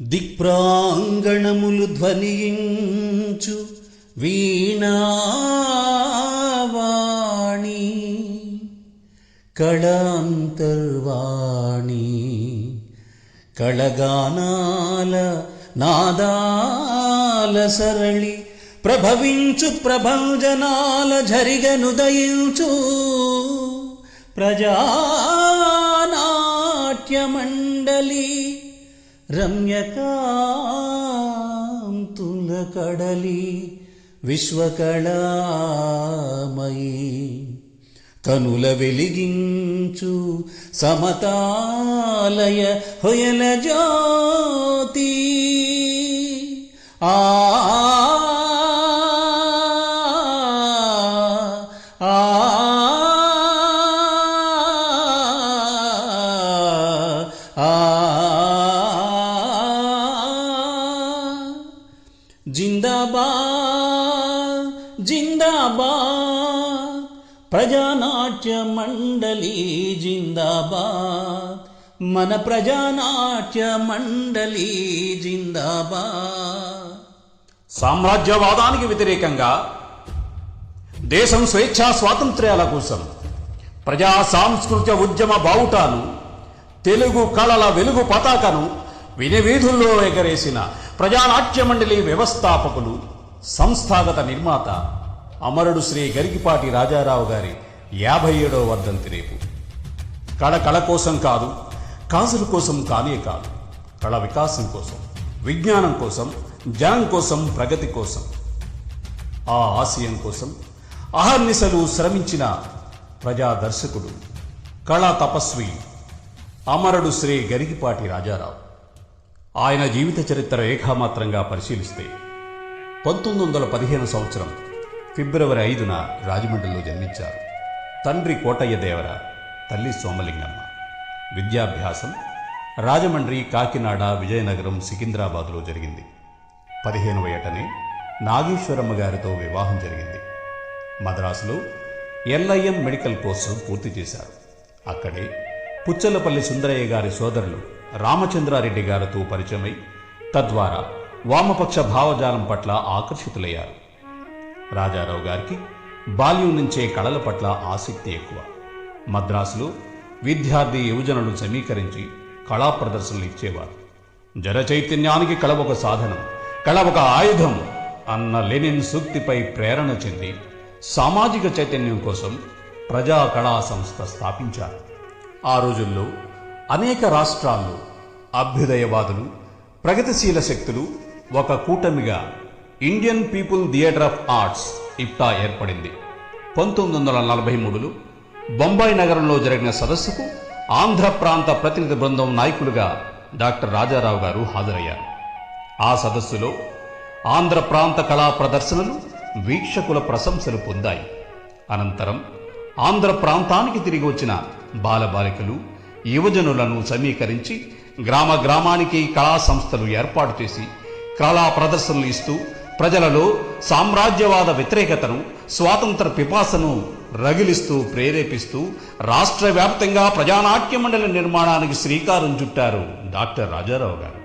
దిక్ప్రాంగణములు ధ్వనించు వీణావాణి కళాంతర్వాణి కళగానాల నాదాల సరళి ప్రభవించు ప్రభంజనాల జరిగనుదయించు ప్రజానాట్యమండ రమ్యకాంతుల కడలి విశ్వకళామయీ కనుల వెలిగించు సమతాలయ హొయల జ్యోతి ఆ జిందాబాద్. ప్రజానాట్య మండలి జిందాబాద్. మన ప్రజానాట్య మండలి జిందాబాద్. సామ్రాజ్యవాదానికి వ్యతిరేకంగా దేశం స్వేచ్ఛా స్వాతంత్ర్యాల కోసం ప్రజా సాంస్కృతిక ఉద్యమ బావుటాను తెలుగు కళల వెలుగు పతాకను వినివీధుల్లో ఎగరేసిన ప్రజానాట్య మండలి వ్యవస్థాపకులు సంస్థాగత నిర్మాత అమరుడు శ్రీ గరికిపాటి రాజారావు గారి యాభై ఏడవ వర్ధంతి రేపు. కళ కళ కోసం కాదు కాసుల కోసం కానే కాదు. కళ వికాసం కోసం విజ్ఞానం కోసం జనం కోసం ప్రగతి కోసం. ఆ ఆశయం కోసం అహర్నిశలు శ్రమించిన ప్రజా దర్శకుడు కళా తపస్వి అమరుడు శ్రీ గరిగిపాటి రాజారావు. ఆయన జీవిత చరిత్ర రేఖామాత్రంగా పరిశీలిస్తే పంతొమ్మిది వందల పదిహేను సంవత్సరం ఫిబ్రవరి ఐదున రాజమండ్రిలో జన్మించారు. తండ్రి కోటయ్య దేవర తల్లి సోమలింగమ్మ. విద్యాభ్యాసం రాజమండ్రి కాకినాడ విజయనగరం సికింద్రాబాద్లో జరిగింది. పదిహేనవ ఏటనే నాగేశ్వరమ్మ గారితో వివాహం జరిగింది. మద్రాసులో ఎల్ఐఎం మెడికల్ కోర్సు పూర్తి చేశారు. అక్కడే పుచ్చలపల్లి సుందరయ్య గారి సోదరులు రామచంద్రారెడ్డి గారితో పరిచయమై తద్వారా వామపక్ష భావజాలం పట్ల ఆకర్షితులయ్యారు. రాజారావు గారికి బాల్యం నుంచే కళల పట్ల ఆసక్తి ఎక్కువ. మద్రాసులో విద్యార్థి యువజనులు సమీకరించి కళా ప్రదర్శనలు ఇచ్చేవారు. జన చైతన్యానికి కళ ఒక సాధనం కళ ఒక ఆయుధం అన్న లెనిన్ సూక్తిపై ప్రేరణ చెంది సామాజిక చైతన్యం కోసం ప్రజా కళా సంస్థ స్థాపించారు. ఆ రోజుల్లో అనేక రాష్ట్రాల్లో అభ్యుదయవాదులు ప్రగతిశీల శక్తులు ఒక కూటమిగా Indian people theatre of arts IPTA ఏర్పడింది. పంతొమ్మిది వందల నలభై మూడులో బొంబాయి నగరంలో జరిగిన సదస్సుకు ఆంధ్ర ప్రాంత ప్రతినిధి బృందం నాయకులుగా డాక్టర్ రాజారావు గారు హాజరయ్యారు. ఆ సదస్సులో ఆంధ్ర ప్రాంత కళా ప్రదర్శనలు వీక్షకుల ప్రశంసలు పొందాయి. అనంతరం ఆంధ్ర ప్రాంతానికి తిరిగి వచ్చిన బాలబాలికలు యువజనులను సమీకరించి గ్రామ గ్రామానికి కళా సంస్థలు ఏర్పాటు చేసి కళా ప్రదర్శనలు ఇస్తూ ప్రజలలో సామ్రాజ్యవాద వ్యతిరేకతను స్వాతంత్ర పిపాసను రగిలిస్తూ ప్రేరేపిస్తూ రాష్ట్ర వ్యాప్తంగా ప్రజానాట్య మండలి నిర్మాణానికి శ్రీకారం చుట్టారు డాక్టర్ రాజారావు గారు.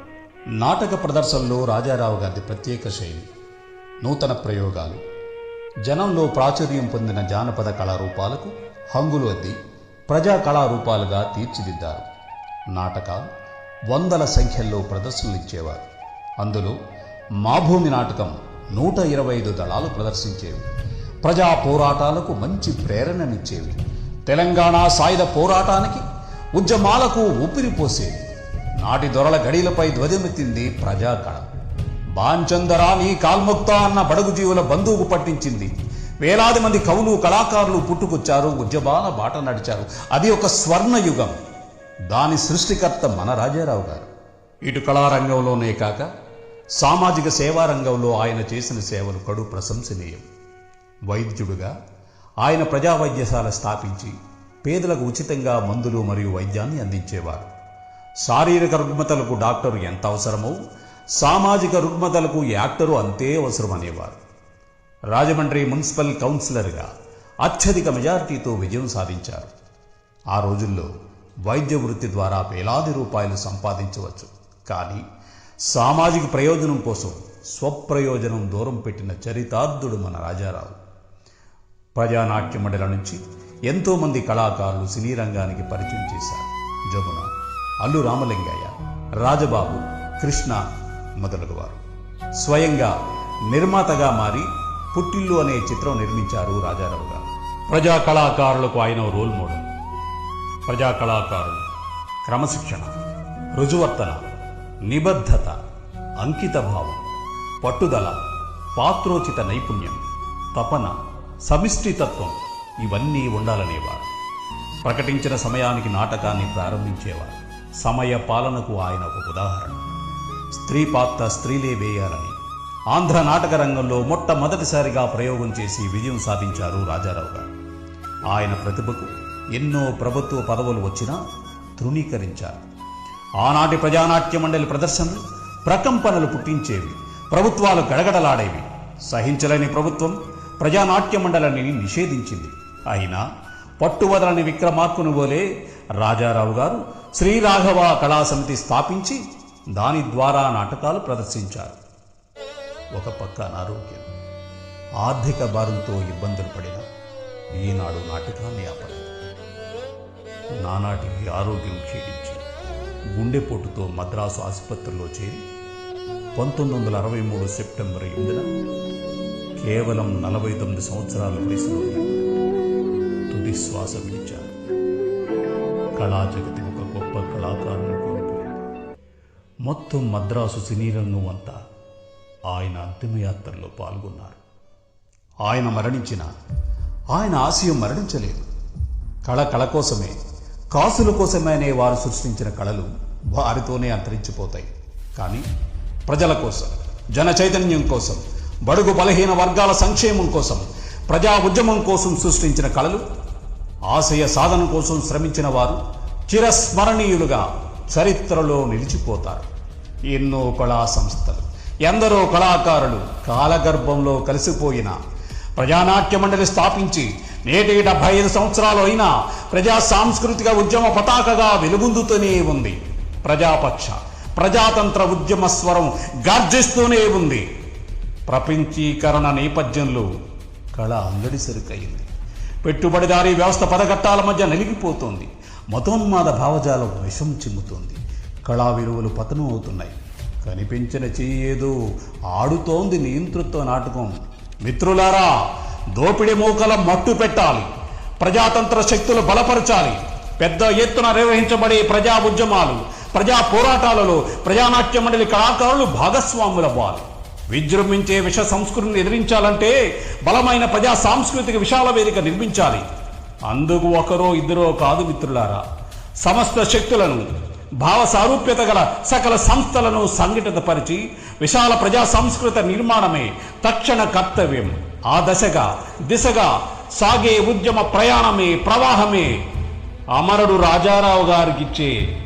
నాటక ప్రదర్శనలో రాజారావు గారి ప్రత్యేక శైలి నూతన ప్రయోగాలు. జనంలో ప్రాచుర్యం పొందిన జానపద కళారూపాలకు హంగులు అద్ది ప్రజా కళారూపాలుగా తీర్చిదిద్దారు. నాటకాలు వందల సంఖ్యల్లో ప్రదర్శనలు ఇచ్చేవారు. అందులో మా భూమి నాటకం నూట ఇరవై ఐదు దళాలు ప్రదర్శించేవి. ప్రజా పోరాటాలకు మంచి ప్రేరణనిచ్చేవి. తెలంగాణ సాయుధ పోరాటానికి ఉద్యమాలకు ఊపిరిపోసేవి నాటి దొరల గడిలపై ధ్వజమెత్తింది ప్రజాకళ బాంచందరా నీ కాల్ముక్తా అన్న బడుగు జీవుల బంధువుకు పట్టించింది. వేలాది మంది కవులు కళాకారులు పుట్టుకొచ్చారు ఉద్యమాల బాట నడిచారు. అది ఒక స్వర్ణయుగం. దాని సృష్టికర్త మన రాజారావు గారు. ఇటు కళారంగంలోనే కాక సామాజిక సేవా రంగంలో ఆయన చేసిన సేవలు కడు ప్రశంసనీయం. వైద్యుడుగా ఆయన ప్రజా వైద్యశాల స్థాపించి పేదలకు ఉచితంగా మందులు మరియు వైద్యాన్ని అందించేవారు. శారీరక రుగ్మతలకు డాక్టరు ఎంత అవసరమో సామాజిక రుగ్మతలకు యాక్టరు అంతే అవసరమనేవారు. రాజమండ్రి మున్సిపల్ కౌన్సిలర్గా అత్యధిక మెజారిటీతో విజయం సాధించారు. ఆ రోజుల్లో వైద్య వృత్తి ద్వారా వేలాది రూపాయలు సంపాదించవచ్చు. కానీ సామాజిక ప్రయోజనం కోసం స్వప్రయోజనం దూరం పెట్టిన చరితార్థుడు మన రాజారావు. ప్రజానాట్య మండలి నుంచి ఎంతోమంది కళాకారులు సినీ రంగానికి పరిచయం చేశారు. జమున అల్లు రామలింగయ్య రాజబాబు కృష్ణ మొదలగువారు. స్వయంగా నిర్మాతగా మారి పుట్టిల్లు అనే చిత్రం నిర్మించారు రాజారావు గారు. ప్రజా కళాకారులకు ఆయన రోల్ మోడల్. ప్రజా కళాకారులు క్రమశిక్షణ రుజువర్తన నిబద్ధత అంకితభావం పట్టుదల పాత్రోచిత నైపుణ్యం తపన సమిష్టితత్వం ఇవన్నీ ఉండాలనేవారు ప్రకటించిన సమయానికి నాటకాన్ని ప్రారంభించేవారు సమయ పాలనకు ఆయన ఒక ఉదాహరణ. స్త్రీ పాత్ర స్త్రీలే వేయాలని. ఆంధ్ర నాటక రంగంలో మొట్టమొదటిసారిగా ప్రయోగం చేసి విజయం సాధించారు రాజారావు గారు. ఆయన ప్రతిభకు ఎన్నో ప్రభుత్వ పదవులు వచ్చినా తృణీకరించారు. ఆనాటి ప్రజానాట్య మండలి ప్రదర్శనలు ప్రకంపనలు పుట్టించేవి ప్రభుత్వాలు గడగడలాడేవి. సహించలేని ప్రభుత్వం ప్రజానాట్య మండలిని నిషేధించింది. అయినా పట్టువదలని విక్రమార్కును పోలే రాజారావు గారు శ్రీరాఘవ కళాసమితి స్థాపించి దాని ద్వారా నాటకాలు ప్రదర్శించారు. ఒక పక్క అనారోగ్యం ఆర్థిక భారంతో ఇబ్బందులు పడిన ఈనాడు నాటకాన్ని ఆపలేదు. నానాటికి ఆరోగ్యం క్షీణించి గుండెపోటుతో మద్రాసు ఆసుపత్రిలో చేరి పంతొమ్మిది వందల అరవై మూడు సెప్టెంబర్ ఎనిమిదిన కేవలం నలభై తొమ్మిది సంవత్సరాల వయసులో తుది శ్వాస విడిచారు కళా జగతి ఒక గొప్ప కళాకారుని కోల్పోయింది మొత్తం మద్రాసు సినీ రంగం అంతా ఆయన అంతిమయాత్రలో పాల్గొన్నారు. ఆయన మరణించిన ఆయన ఆశయం మరణించలేదు. కళ కళ కోసమే కాసుల కోసమనే వారు సృష్టించిన కళలు వారితోనే అంతరించిపోతాయి. కానీ ప్రజల కోసం జన చైతన్యం కోసం బడుగు బలహీన వర్గాల సంక్షేమం కోసం ప్రజా ఉద్యమం కోసం సృష్టించిన కళలు ఆశయ సాధన కోసం శ్రమించిన వారు చిరస్మరణీయులుగా చరిత్రలో నిలిచిపోతారు. ఎన్నో కళా సంస్థలు ఎందరో కళాకారులు కాలగర్భంలో కలిసిపోయిన ప్రజానాట్య మండలి స్థాపించి నేటి డెబ్బై ఐదు సంవత్సరాలు అయినా ప్రజా సాంస్కృతిక ఉద్యమ పతాకగా వెలుగొందుతూనే ఉంది. ప్రజాపక్ష ప్రజాతంత్ర ఉద్యమ స్వరం గర్జిస్తూనే ఉంది. ప్రపంచీకరణ నేపథ్యంలో కళ అంగడి సరుకయింది పెట్టుబడిదారీ వ్యవస్థ పదగట్టాల మధ్య నలిగిపోతోంది. మతోన్మాద భావజాలం విషం చిమ్ముతోంది. కళా విలువలు పతనం అవుతున్నాయి. కనిపించిన చెయ్యేదో ఆడుతోంది నియంతృత్వ నాటకం. మిత్రులారా దోపిడి మూకల మట్టు పెట్టాలి. ప్రజాతంత్ర శక్తులు బలపరచాలి. పెద్ద ఎత్తున నిర్వహించబడే ప్రజా ఉద్యమాలు ప్రజా పోరాటాలలో ప్రజానాట్య మండలి కళాకారులు భాగస్వాములవ్వాలి. విజృంభించే విష సంస్కృతిని ఎదిరించాలంటే బలమైన ప్రజా సాంస్కృతిక విశాల వేదిక నిర్మించాలి. అందుకు ఒకరో ఇద్దరో కాదు మిత్రులారా. సమస్త శక్తులను భావ సారూప్యత గల సకల సంస్థలను సంఘటితపరిచి విశాల ప్రజా సంస్కృత నిర్మాణమే తక్షణ కర్తవ్యం. ఆ దశగా దిశగా సాగే ఉద్యమ ప్రయాణమే ప్రవాహమే అమరుడు రాజారావు గారికిచ్చే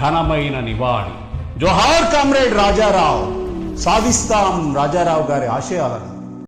ఘనమైన నివాళి. జోహార్ కామ్రేడ్ రాజారావు సాధిస్తాం రాజారావు గారి ఆశయాలను.